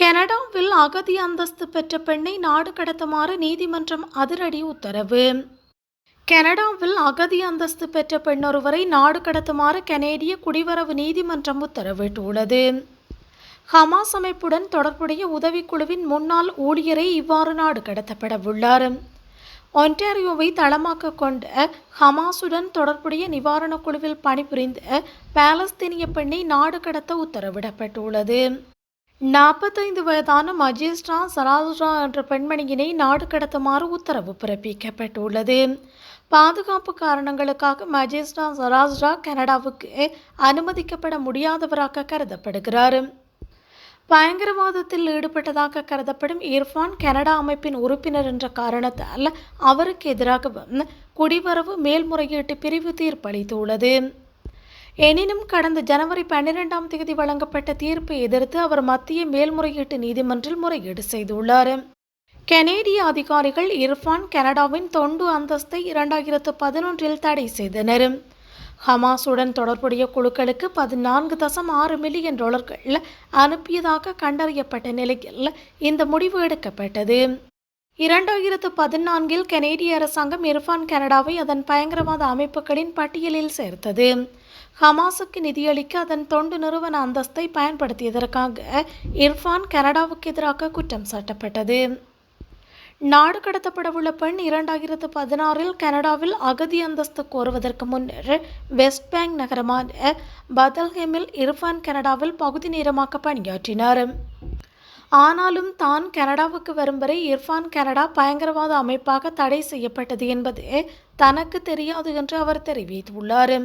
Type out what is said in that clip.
கனடாவில் அகதி அந்தஸ்து பெற்ற பெண்ணை நாடு கடத்துமாறு நீதிமன்றம் அதிரடி உத்தரவு. கனடாவில் அகதி அந்தஸ்து பெற்ற பெண்ணொருவரை நாடு கடத்துமாறு கனேடிய குடிவரவு நீதிமன்றம் உத்தரவிட்டுள்ளது. ஹமாஸ் அமைப்புடன் தொடர்புடைய உதவிக்குழுவின் முன்னாள் ஊழியரை இவ்வாறு நாடு கடத்தப்பட உள்ளார் ஒன்டாரியோவை தளமாக கொண்ட ஹமாஸுடன் தொடர்புடைய நிவாரணக் குழுவில் பணிபுரிந்த பாலஸ்தீனிய பெண்ணை நாடு கடத்த உத்தரவிடப்பட்டுள்ளது. நாற்பத்தைந்து வயதான மஜிஸ்ட்ரா சராஜா என்ற பெண்மணியினை நாடு கடத்துமாறு உத்தரவு பிறப்பிக்கப்பட்டுள்ளது. பாதுகாப்பு காரணங்களுக்காக மஜிஸ்ட்ரா சராஜ்ரா கனடாவுக்கு அனுமதிக்கப்பட முடியாதவராக கருதப்படுகிறார். பயங்கரவாதத்தில் ஈடுபட்டதாக கருதப்படும் இர்ஃபான் கனடா அமைப்பின் உறுப்பினர் என்ற காரணத்தால் அவருக்கு எதிராகவும் குடிவரவு மேல்முறையீட்டு பிரிவு தீர்ப்பளித்துள்ளது. எனினும் கடந்த ஜனவரி பன்னிரெண்டாம் தேதி வழங்கப்பட்ட தீர்ப்பை எதிர்த்து அவர் மத்திய மேல்முறையீட்டு நீதிமன்றில் முறையீடு செய்துள்ளார். கனேடிய அதிகாரிகள் இர்ஃபான் கனடாவின் தொண்டு அந்தஸ்தை இரண்டாயிரத்து பதினொன்றில் தடை செய்தனர். ஹமாஸுடன் தொடர்புடைய குழுக்களுக்கு பதினான்கு தசம் ஆறு மில்லியன் டாலர்கள் அனுப்பியதாக கண்டறியப்பட்ட நிலையில் இந்த முடிவு எடுக்கப்பட்டது. இரண்டாயிரத்து பதினான்கில் கனேடிய அரசாங்கம் இர்ஃபான் கனடாவை அதன் பயங்கரவாத அமைப்புகளின் பட்டியலில் சேர்த்தது. ஹமாஸுக்கு நிதியளிக்க அதன் தொண்டு நிறுவன அந்தஸ்தை பயன்படுத்தியதற்காக இர்ஃபான் கனடாவுக்கு எதிராக குற்றம் சாட்டப்பட்டது. நாடு கடத்தப்படவுள்ள பெண் இரண்டாயிரத்து பதினாறில் கனடாவில் அகதி அந்தஸ்து கோருவதற்கு முன்னர் வெஸ்ட் பேங்க் நகரமான பதல்ஹேமில் இர்ஃபான் கனடாவில் பகுதி நேரமாக பணியாற்றினார். ஆனாலும் தான் கனடாவுக்கு வரும் வரை இர்ஃபான் கனடா பயங்கரவாத அமைப்பாக தடை செய்யப்பட்டது என்பது தனக்கு தெரியாது என்று அவர் தெரிவித்துள்ளார்.